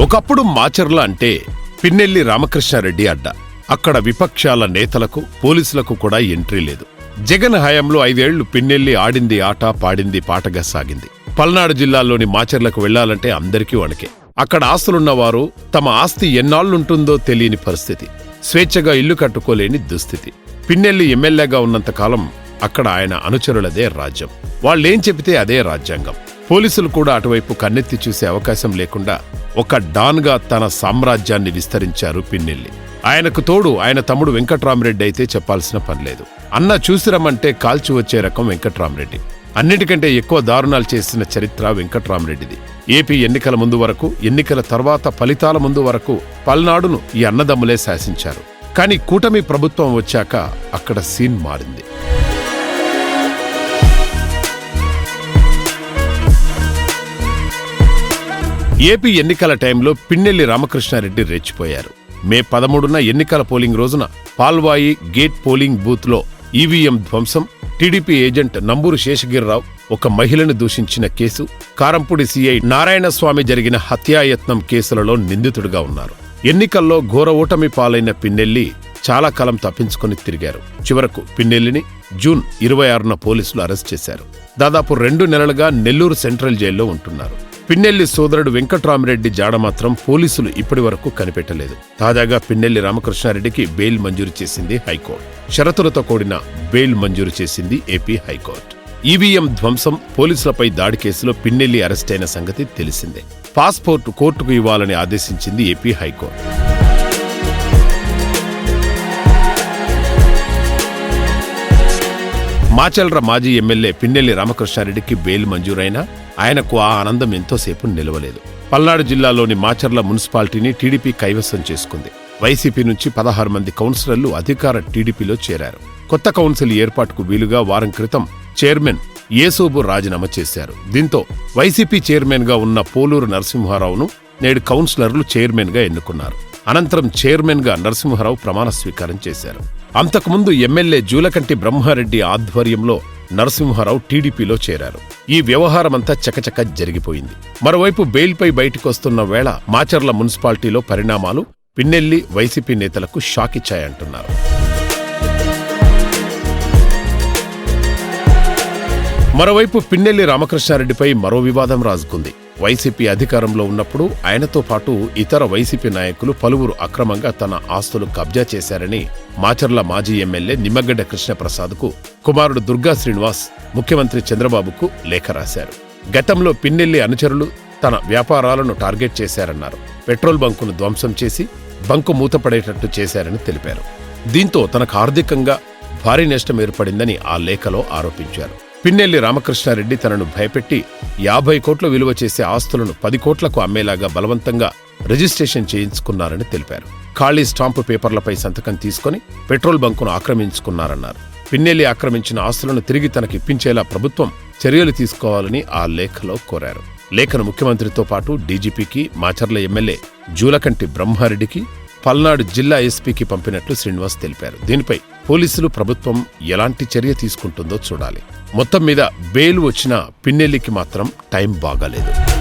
ఒకప్పుడు మాచర్ల అంటే పిన్నెల్లి రామకృష్ణారెడ్డి అడ్డ. అక్కడ విపక్షాల నేతలకు పోలీసులకు కూడా ఎంట్రీ లేదు. జగన్ హయాంలో ఐదేళ్ళు పిన్నెల్లి ఆడింది ఆట పాడింది పాటగా సాగింది. పల్నాడు జిల్లాలోని మాచర్లకు వెళ్ళాలంటే అందరికీ వణకే. అక్కడ ఆస్తులున్నవారు తమ ఆస్తి ఎన్నాళ్ళుంటుందో తెలియని పరిస్థితి. స్వేచ్ఛగా ఇల్లు కట్టుకోలేని దుస్థితి. పిన్నెల్లి ఎమ్మెల్యేగా ఉన్నంతకాలం అక్కడ ఆయన అనుచరులదే రాజ్యం. వాళ్ళేం చెబితే అదే రాజ్యాంగం. పోలీసులు కూడా అటువైపు కన్నెత్తి చూసే అవకాశం లేకుండా ఒక డాన్గా తన సామ్రాజ్యాన్ని విస్తరించారు పిన్నెల్లి. ఆయనకు తోడు ఆయన తమ్ముడు వెంకట్రామరెడ్డి అయితే చెప్పాల్సిన పనిలేదు అన్న చూసిరమ్మంటే కాల్చి వచ్చే రకం వెంకట్రామరెడ్డి. అన్నిటికంటే ఎక్కువ దారుణాలు చేసిన చరిత్ర వెంకట్రామరెడ్డిది. ఏపీ ఎన్నికల ముందు వరకు ఎన్నికల తర్వాత ఫలితాల ముందు వరకు పల్నాడును ఈ అన్నదమ్ములే శాసించారు. కానీ కూటమి ప్రభుత్వం వచ్చాక అక్కడ సీన్ మారింది. ఏపీ ఎన్నికల టైంలో పిన్నెల్లి రామకృష్ణారెడ్డి రెచ్చిపోయారు. మే పదమూడున ఎన్నికల పోలింగ్ రోజున పాల్వాయి గేట్ పోలింగ్ బూత్లో ఈవీఎం ధ్వంసం టీడీపీ ఏజెంట్ నంబూరు శేషగిరిరావు ఒక మహిళను దూషించిన కేసు కారంపూడి సీఐ నారాయణస్వామి జరిగిన హత్యాయత్నం కేసులలో నిందితుడిగా ఉన్నారు. ఎన్నికల్లో ఘోర ఓటమి పాలైన పిన్నెల్లి చాలా కాలం తప్పించుకుని తిరిగారు. చివరకు పిన్నెల్లిని జూన్ ఇరవై ఆరున పోలీసులు అరెస్ట్ చేశారు. దాదాపు రెండు నెలలుగా నెల్లూరు సెంట్రల్ జైల్లో ఉంటున్నారు. పిన్నెల్లి సోదరుడు వెంకట్రామరెడ్డి జాడ మాత్రం పోలీసులు ఇప్పటి వరకు కనిపెట్టలేదు. తాజాగా పిన్నెల్లి రామకృష్ణారెడ్డికి బెయిల్ మంజూరు చేసింది హైకోర్టు. షరతులతో కూడిన బెయిల్ మంజూరు చేసింది ఏపీ హైకోర్టు. ఈవీఎం ధ్వంసం పోలీసులపై దాడి కేసులో పిన్నెల్లి అరెస్టైన సంగతి తెలిసిందే. పాస్పోర్ట్ కోర్టుకు ఇవ్వాలని ఆదేశించింది ఏపీ హైకోర్టు. మాచల్ర మాజీ ఎమ్మెల్యే పిన్నెల్లి రామకృష్ణారెడ్డికి బెయిల్ మంజూరైనా ఆయనకు ఆ ఆనందం ఎంతోసేపు నిలవలేదు. పల్నాడు జిల్లాలోని మాచర్ల మున్సిపాలిటీని టీడీపీ కైవసం చేసుకుంది. వైసీపీ నుంచి పదహారు మంది కౌన్సిలర్లు అధికార టీడీపీలో చేరారు. కొత్త కౌన్సిల్ ఏర్పాటుకు వీలుగా వారం క్రితం చైర్మన్ ఏసోబు రాజీనామా చేశారు. దీంతో వైసీపీ చైర్మన్గా ఉన్న పోలూరు నరసింహారావును నేడు కౌన్సిలర్లు చైర్మన్గా ఎన్నుకున్నారు. అనంతరం చైర్మన్గా నరసింహారావు ప్రమాణ స్వీకారం చేశారు. అంతకుముందు ఎమ్మెల్యే జూలకంటి బ్రహ్మారెడ్డి ఆధ్వర్యంలో నరసింహారావు టీడీపీలో చేరారు. ఈ వ్యవహారమంతా చకచక జరిగిపోయింది. మరోవైపు బెయిల్పై బయటకొస్తున్న వేళ మాచర్ల మున్సిపాలిటీలో పరిణామాలు పిన్నెల్లి వైసీపీ నేతలకు షాక్ ఇచ్చాయంటున్నారు. మరోవైపు పిన్నెల్లి రామకృష్ణారెడ్డిపై మరో వివాదం రాజుకుంది. వైసీపీ అధికారంలో ఉన్నప్పుడు ఆయనతో పాటు ఇతర వైసీపీ నాయకులు పలువురు అక్రమంగా తన ఆస్తులు కబ్జా చేశారని మాచర్ల మాజీ ఎమ్మెల్యే నిమ్మగడ్డ కృష్ణప్రసాద్కు కుమారుడు దుర్గా శ్రీనివాస్ ముఖ్యమంత్రి చంద్రబాబుకు లేఖ రాశారు. గతంలో పిన్నెల్లి అనుచరులు తన వ్యాపారాలను టార్గెట్ చేశారన్నారు. పెట్రోల్ బంకును ధ్వంసం చేసి బంకు మూతపడేటట్టు చేశారని తెలిపారు. దీంతో తనకు ఆర్థికంగా భారీ నష్టం ఏర్పడిందని ఆ లేఖలో ఆరోపించారు. పిన్నెల్లి రామకృష్ణారెడ్డి తనను భయపెట్టి యాభై కోట్ల విలువ చేసే ఆస్తులను పది కోట్లకు అమ్మేలాగా బలవంతంగా రిజిస్ట్రేషన్ చేయించుకున్నారని తెలిపారు. ఖాళీ స్టాంపు పేపర్లపై సంతకం తీసుకొని పెట్రోల్ బంకును ఆక్రమించుకున్నారన్నారు. పిన్నెల్లి ఆక్రమించిన ఆస్తులను తిరిగి తనకిప్పించేలా ప్రభుత్వం చర్యలు తీసుకోవాలని ఆ లేఖలో కోరారు. లేఖను ముఖ్యమంత్రితో పాటు డీజీపీకి మాచర్ల ఎమ్మెల్యే జూలకంటి బ్రహ్మారెడ్డికి పల్నాడు జిల్లా ఎస్పీకి పంపినట్లు శ్రీనివాస్ తెలిపారు. దీనిపై పోలీసులు ప్రభుత్వం ఎలాంటి చర్య తీసుకుంటుందో చూడాలి. మొత్తం మీద బెయిల్ వచ్చిన పిన్నెల్లికి మాత్రం టైం బాగాలేదు.